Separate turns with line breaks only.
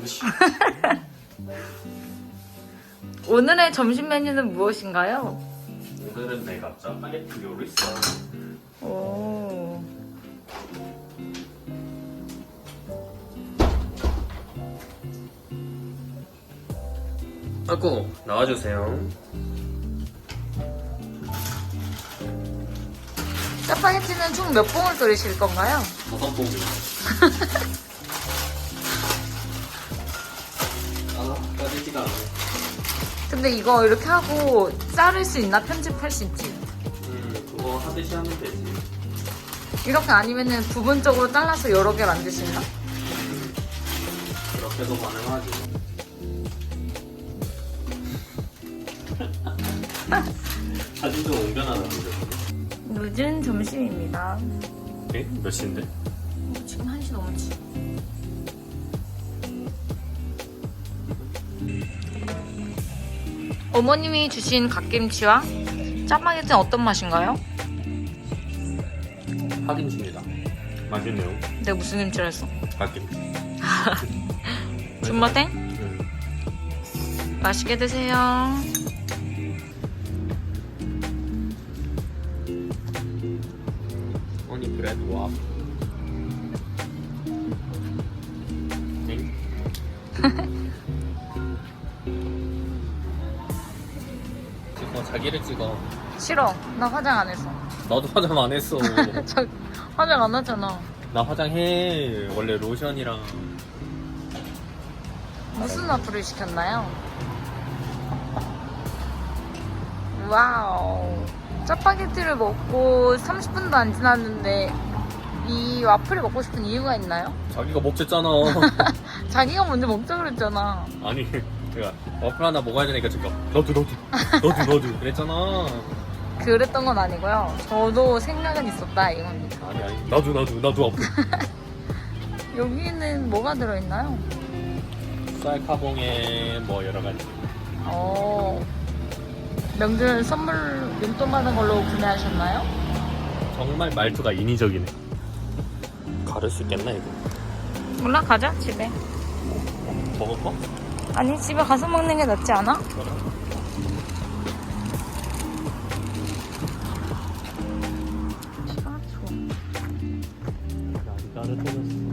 거지.
오늘의 점심 메뉴는 무엇인가요?
오늘은 내가 짜파게티 요리사.
오.
아고 나와주세요.
짜파게티는 총 몇 봉을 끓이실 건가요?
다섯 봉이. 아,
근데 이거 이렇게 하고 자를 수 있나? 편집할 수 있지?
음, 그거 하듯이 하면 되지.
이렇게 아니면은 부분적으로 잘라서 여러 개 만드시나?
음, 그렇게도 가능하지. 사진 좀 옮겨놔라, 근데.
늦은 점심입니다.
네? 몇 시인데?
지금 1시 넘었지. 어머님이 주신 갓김치와 짜파게티는 어떤 맛인가요?
파김치입니다. 맛있네요.
내가 무슨 김치를 했어?
갓김치.
준마탱?
음.
맛있게 드세요.
아니 그래도 와. 엥? 어 자기를 찍어.
싫어. 나 화장 안 했어.
나도 화장 안 했어.
저 화장 안 하잖아.
나 화장해. 원래 로션이랑
무슨 와플을 시켰나요? 와우. 짜파게티를 먹고 30분도 안 지났는데 이 와플을 먹고 싶은 이유가 있나요?
자기가 먹랬잖아
자기가 먼저 먹자 그랬잖아.
아니 내가 와플 하나 먹어야 되니까 지금 너도 너도 너도 너도 그랬잖아.
그랬던 건 아니고요. 저도 생각은 있었다 이겁니다.
아니 아니 나도 나도 나도 와플.
여기는 뭐가 들어있나요?
쌀카봉에 뭐 여러 가지.
어, 명절 선물 용돈 받은 걸로 구매하셨나요?
정말 말투가 인위적이네. 가를 수 있겠나 이거?
몰라 가자 집에.
먹을 거?
아니 집에 가서 먹는 게 낫지 않아?
시간 좋아. 나를 떨었어.